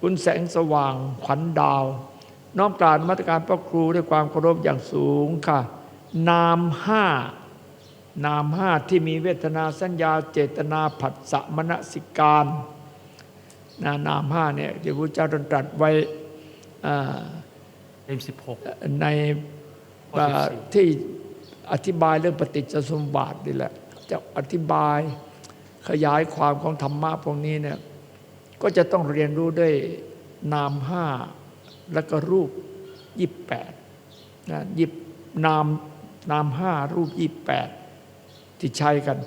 คุณแสงสว่างขวัญดาว น้อมกราบนมัตการพระครูด้วยความเคารพอย่างสูงค่ะ นามห้านามห้าที่มีเวทนาสัญญาเจตนาผัสสะมณสิการนะนามห้าเนี่ยที่พระเจ้าตรัสไว้อ่าเล่มสิบหกในข้อสิบสี่ที่อธิบายเรื่องปฏิจจสมบัตินี่แหละจะอธิบายขยายความของธรรมะพวกนี้เนี่ย ก็จะต้องเรียนรู้ด้วยนามห้าแล้วก็รูปยี่แปดนะยิบนามนามห้ารูปยี่แปดที่ใช้กัน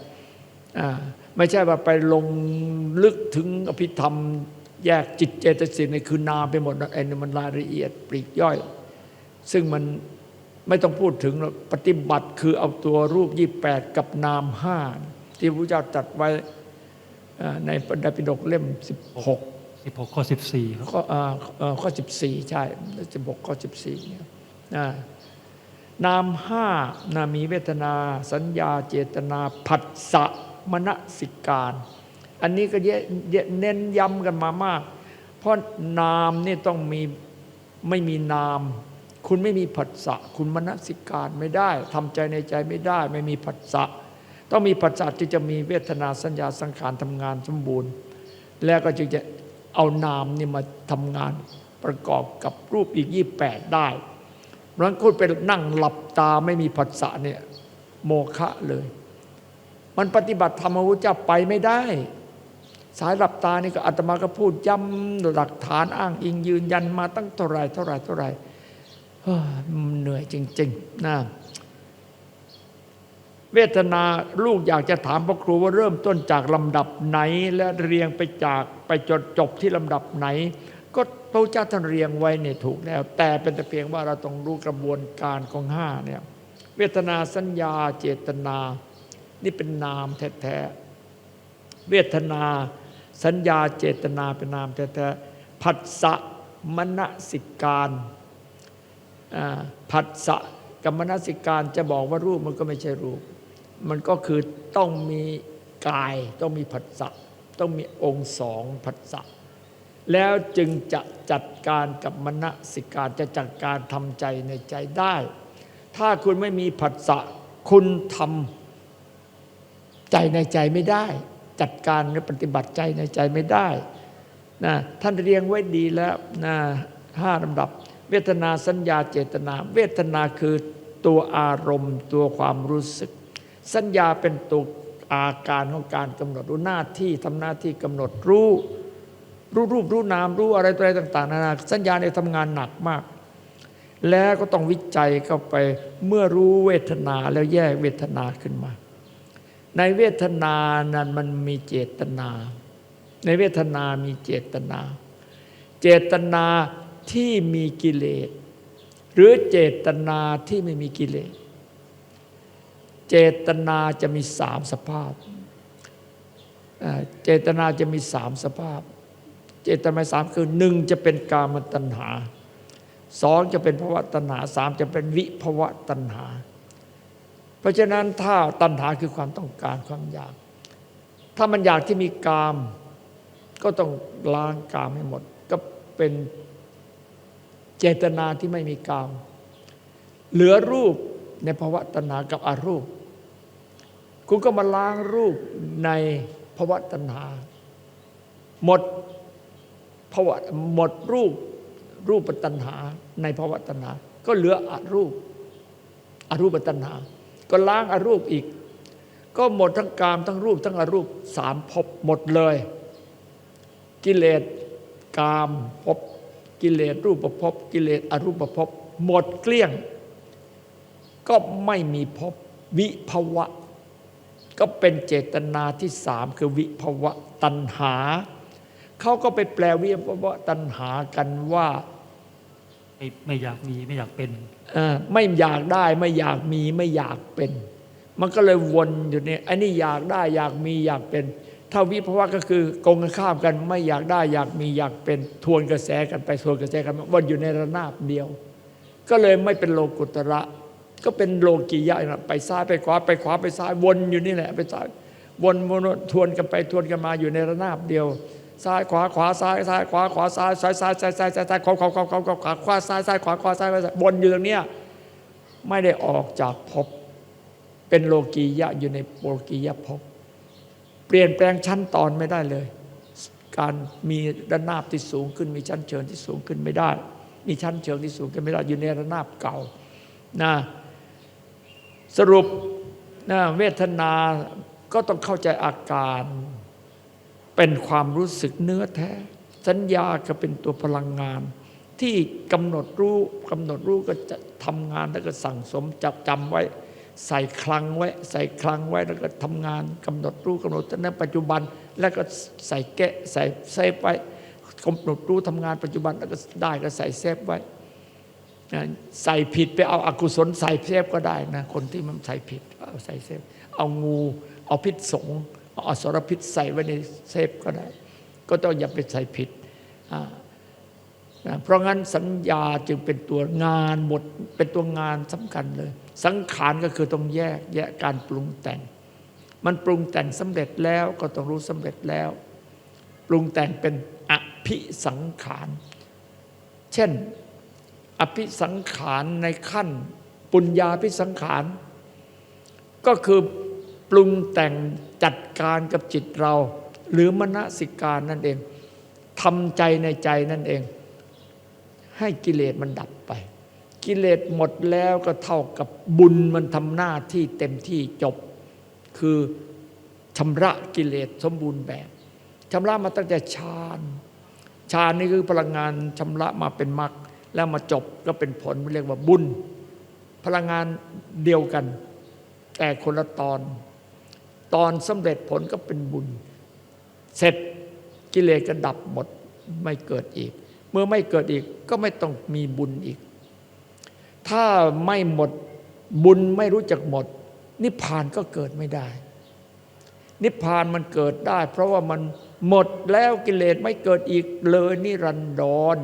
อ่าไม่ใช่ว่าไปลงลึกถึงอภิธรรม แยกจิตเจตสิกในคือนามไปหมดนะไอ้นี่มันรายละเอียดปลีกย่อย ซึ่งมันไม่ต้องพูดถึงหรอกปฏิบัติคือเอาตัวรูป28กับนามห้าที่พระเจ้าตรัดไว้ ในปไดปิฎกเล่ม 16สิบหกข้อสิบสี่ครับข้ออ่าเอ่อข้อ 14 ใช่ 16 ข้อ 14เนี่ยนะนามห้านะมีเวทนา สัญญาเจตนา ผัสสะมณสิการ อันนี้ก็เยเยเน้นย้ำกันมามาก เพราะนามนี่ต้องมีไม่มีนาม คุณไม่มีผัสสะคุณมณสิการไม่ได้ทำใจในใจไม่ได้ ไม่มีผัสสะ ต้องมีผัสสะที่จะมีเวทนาสัญญาสังขารทำงานสมบูรณ์ แล้วก็จึงจะเอานามนี่มาทำงานประกอบกับรูปอีก 28 ได้เพราะฉะนั้นคุณเป็นนั่งหลับตาไม่มีผัสสะเนี่ยโมฆะเลย มันปฏิบัติธรรมพระพุธเจ้าไปไม่ได้ สายหลับตานี่ก็อาตมาก็พูดย้ำหลักฐานอ้างอิงยืนยันมาตั้งเท่าไรเท่าไรเท่าไรเหนื่อยจริง ๆนะ เวทนาลูกอยากจะถามพระครูว่าเริ่มต้นจากลำดับไหน และเรียงไปจากไปจนจบที่ลำดับไหน ก็พระเจ้าท่านเรียงไว้เนี่ยถูกแล้ว แต่เป็นแต่เพียงว่าเราต้องรู้กระบวนการของห้าเนี่ยเวทนาสัญญาเจตนา นี่เป็นนามแท้ๆเวทนา สัญญาเจตนาเป็นนามแท้ๆผัสสะมณสิการผัสสะกับมณสิการจะบอกว่ารูปมันก็ไม่ใช่รูป มันก็คือต้องมีกายต้องมีผัสสะต้องมีองค์สองผัสสะแล้วจึงจะจัดการกับมณสิกาจะจัดการทำใจในใจได้ ถ้าคุณไม่มีผัสสะคุณทำใจในใจไม่ได้ จัดการและปฏิบัติใจในใจไม่ได้นะท่านเรียงไว้ดีแล้วนะห้าลำดับ เวทนาสัญญาเจตนา เวทนาคือตัวอารมณ์ตัวความรู้สึก สัญญาเป็นตัวอาการของการกำหนดรู้หน้าที่ทำหน้าที่กำหนดรู้รู้รูปรู้นามรู้อะไรตัวอะไรต่างๆนานาสัญญาเนี่ยทำงานหนักมาก แล้วก็ต้องวิจัยเข้าไปเมื่อรู้เวทนาแล้วแยกเวทนาขึ้นมา ในเวทนานั้นมันมีเจตนา ในเวทนามีเจตนา เจตนาที่มีกิเลสหรือเจตนาที่ไม่มีกิเลส เจตนาจะมีสามสภาพ เจตนาจะมีสามสภาพ เจตนาสามคือหนึ่งจะเป็นกามตัณหาสองจะเป็นภวะตัณหาสามจะเป็นวิภวะตัณหา เพราะฉะนั้นถ้าตัณหาคือความต้องการความอยาก ถ้ามันอยากที่มีกาม ก็ต้องล้างกามให้หมด ก็เป็นเจตนาที่ไม่มีกาม เหลือรูป ในภาวะตัณหากับอารูป คุณก็มาล้างรูปในภาวะตัณหา หมดภาวะหมดรูปรูปตัณหาในภาวะตัณหา ก็เหลืออารูปอารูปตัณหา ก็ล้างอารูปอีก ก็หมดทั้งกามทั้งรูป ทั้งอารูปสามภพหมดเลย กิเลสกามภพกิเลสรูปภพกิเลสอรูปภพหมดเกลี้ยง ก็ไม่มีภพวิภวะ ก็เป็นเจตนาที่สามคือวิภวะตัณหา เขาก็ไปแปลวิภวะตัณหากันว่า ไม่ไม่อยากมีไม่อยากเป็นเอ่อไม่อยากได้ไม่อยากมีไม่อยากเป็น มันก็เลยวนอยู่เนี่ยไอ้นี่อยากได้อยากมีอยากเป็นถ้าวิภวะก็คือกงกันข้ามกันไม่อยากได้อยากมีอยากเป็นทวนกระแสกันไปทวนกระแสกันมาวนอยู่ในระนาบเดียว ก็เลยไม่เป็นโลกุตระ ก็เป็นโลกียะนะไปซ้ายไปขวาไปขวาไปซ้ายวนอยู่นี่แหละ ไปซ้ายวนวนทวนกันไปทวนกันมาอยู่ในระนาบเดียว ซ้ายขวาขวาซ้ายซ้ายขวาขวาซ้ายซ้ายซ้ายซ้ายซ้ายซ้ายซ้ายขวาขวาขวาขวาขวาขวาขวาซ้ายซ้ายขวาขวาซ้ายขวาซ้ายวนอยู่ตรงเนี้ยไม่ได้ออกจากภพเป็นโลกียะอยู่ในโลกียะภพเปลี่ยนแปลงชั้นตอนไม่ได้เลย การมีระนาบที่สูงขึ้นมีชั้นเชิงที่สูงขึ้นไม่ได้ มีชั้นเชิงที่สูงขึ้นไม่ได้อยู่ในระนาบเก่านะ สรุปนะเวทนาก็ต้องเข้าใจอาการ เป็นความรู้สึกเนื้อแท้ สัญญาก็เป็นตัวพลังงาน ที่กำหนดรู้กำหนดรู้ก็จะทำงานแล้วก็สั่งสมจับจำไว้ ใส่คลังไว้ ใส่คลังไว้แล้วก็ทำงานกำหนดรู้กำหนดในปัจจุบัน แล้วก็ใส่แกะใส่เซฟไว้กำหนดรู้ทำงานปัจจุบันแล้วก็ได้ก็ใส่เซฟไว้ ใส่ผิดไปเอาอากุศลใส่เซฟก็ได้นะ คนที่มันใส่ผิดเอาใส่เซฟเอางูเอาพิษสงเอาอสรพิษใส่ไว้ในเซฟก็ได้ ก็ต้องอย่าไปใส่ผิดนะเพราะงั้นสัญญาจึงเป็นตัวงานหมดเป็นตัวงานสำคัญเลย สังขารก็คือต้องแยกแยกการปรุงแต่ง มันปรุงแต่งสำเร็จแล้วก็ต้องรู้สำเร็จแล้ว ปรุงแต่งเป็นอภิสังขาร เช่น ภิสังขารในขั้น ปุญญาภิสังขาร ก็คือปรุงแต่งจัดการกับจิตเรา หรือมนสิการนั่นเองทำใจในใจนั่นเอง ให้กิเลสมันดับไป กิเลสหมดแล้วก็เท่ากับบุญมันทำหน้าที่เต็มที่จบ คือชำระกิเลสสมบูรณ์แบบชำระมาตั้งแต่ฌานฌานนี่คือพลังงานชำระมาเป็นมรรค แล้วมาจบก็เป็นผลเรียกว่าบุญ พลังงานเดียวกัน แต่คนละตอน ตอนสำเร็จผลก็เป็นบุญ เสร็จกิเลสก็ดับหมดไม่เกิดอีก เมื่อไม่เกิดอีกก็ไม่ต้องมีบุญอีก ถ้าไม่หมดบุญไม่รู้จักหมด นิพพานก็เกิดไม่ได้ นิพพานมันเกิดได้ เพราะว่ามันหมดแล้วกิเลสไม่เกิดอีกเลยนิรันดร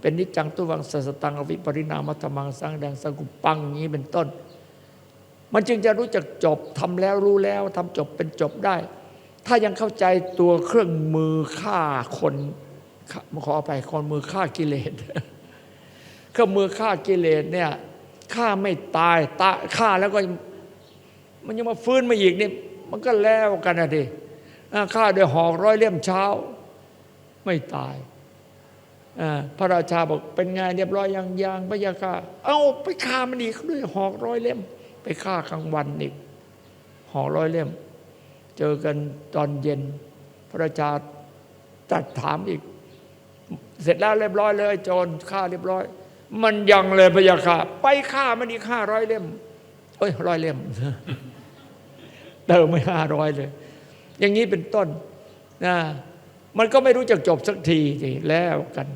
เป็นนิจจังตุวังสัสตังอวิปริณามธรรมังสังแดงสังกุปังนี้เป็นต้น มันจึงจะรู้จักจบทำแล้วรู้แล้วทำจบเป็นจบได้ ถ้ายังเข้าใจตัวเครื่องมือฆ่าคนฆ่าขออภัยคนมือฆ่ากิเลสเครื่องมือฆ่ากิเลสเนี่ยฆ่าไม่ตายตาฆ่าแล้วก็มันยังมาฟื้นมาอีกนี่มันก็แล้วกันนะดิอ่าฆ่าโดยหอกร้อยเล่มเช้า ไม่ตาย พระราชาบอกเป็นไงเรียบร้อยยังยังพระยาค่ะเอาไปฆ่ามันอีกด้วยหอกร้อยเล่ม ไปฆ่ากลางวันอีกหอกร้อยเล่ม เจอกันตอนเย็น พระราชาตัดถามอีก เสร็จแล้วเรียบร้อยเลยโจรฆ่าเรียบร้อย มันยังเลยพระยาค่ะไปฆ่ามันอีกห้าร้อยเล่ม เอ้ยร้อยเล่มเติมไม่ห้าร้อยเลย อย่างนี้เป็นต้นนะมันก็ไม่รู้จักจบสักทีสิแล้วกัน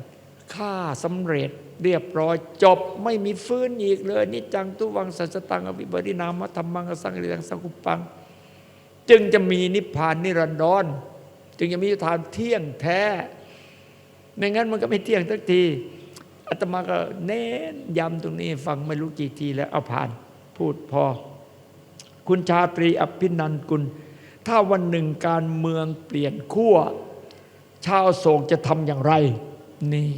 ฆ่าสำเร็จเรียบร้อยจบไม่มีฟื้นอีกเลยนิจังตุวังสัจตังอภิบริณามธรรมังสังเริยังสังกุปัง จึงจะมีนิพพานนิรันดรจึงจะมีนิพพานเที่ยงแท้ไม่งั้นมันก็ไม่เที่ยงสักทีอาตมาก็เน้นย้ำตรงนี้ฟังไม่รู้กี่ทีแล้วเอาผ่านพูดพอ คุณชาตรีอภินันกุล ถ้าวันหนึ่งการเมืองเปลี่ยนขั้วชาวโศกจะทำอย่างไร นี่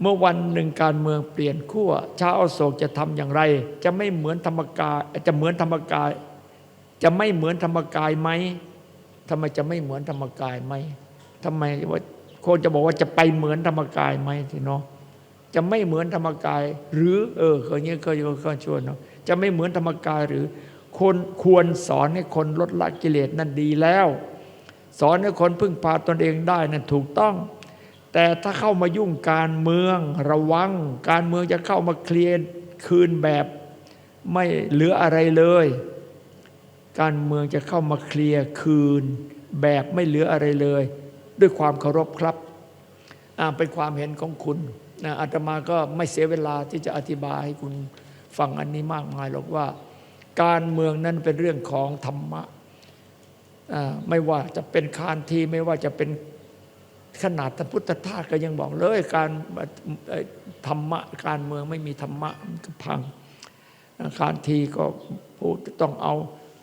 เมื่อวันหนึ่งการเมืองเปลี่ยนขั้วชาวอโศกจะทำอย่างไร จะไม่เหมือนธรรมกายจะเหมือนธรรมกาย จะไม่เหมือนธรรมกายไหมทำไมจะไม่เหมือนธรรมกายไหมทำไมว่าคนจะบอกว่าจะไปเหมือนธรรมกายไหมทีเนาะจะไม่เหมือนธรรมกาย หรือ เออเคยเงี้ยเคยเคยชวนเนาะจะไม่เหมือนธรรมกายหรือ คนควรสอนให้คนลดละกิเลสนั่นดีแล้ว สอนให้คนพึ่งพาตนเองได้นั่นถูกต้อง แต่ถ้าเข้ามายุ่งการเมืองระวัง การเมืองจะเข้ามาเคลียร์คืนแบบไม่เหลืออะไรเลย การเมืองจะเข้ามาเคลียร์คืน แบบไม่เหลืออะไรเลย ด้วยความเคารพครับอ่าเป็นความเห็นของคุณนะอาตมาก็ไม่เสียเวลาที่จะอธิบายให้คุณฟังอันนี้มากมายหรอกว่า การเมืองนั้นเป็นเรื่องของธรรมะ ไม่ว่าจะเป็นคานทีไม่ว่าจะเป็น ขนาดท่านพุทธทาสก็ยังบอกเลย การธรรมะการเมืองไม่มีธรรมะมันก็พังการทีก็พูดต้องเอา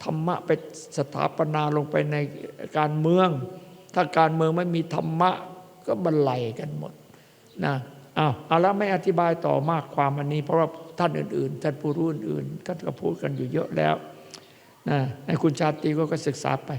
ธรรมะไปสถาปนาลงไปในการเมือง ถ้าการเมืองไม่มีธรรมะก็บรรลัยกันหมดนะอ้าวเอาละไม่อธิบายต่อมากความอันนี้ เพราะว่าท่านอื่น ๆ ท่านผู้รู้อื่นๆท่านก็พูดกันอยู่เยอะแล้วนะให้คุณชาตรีก็ก็ศึกษาไป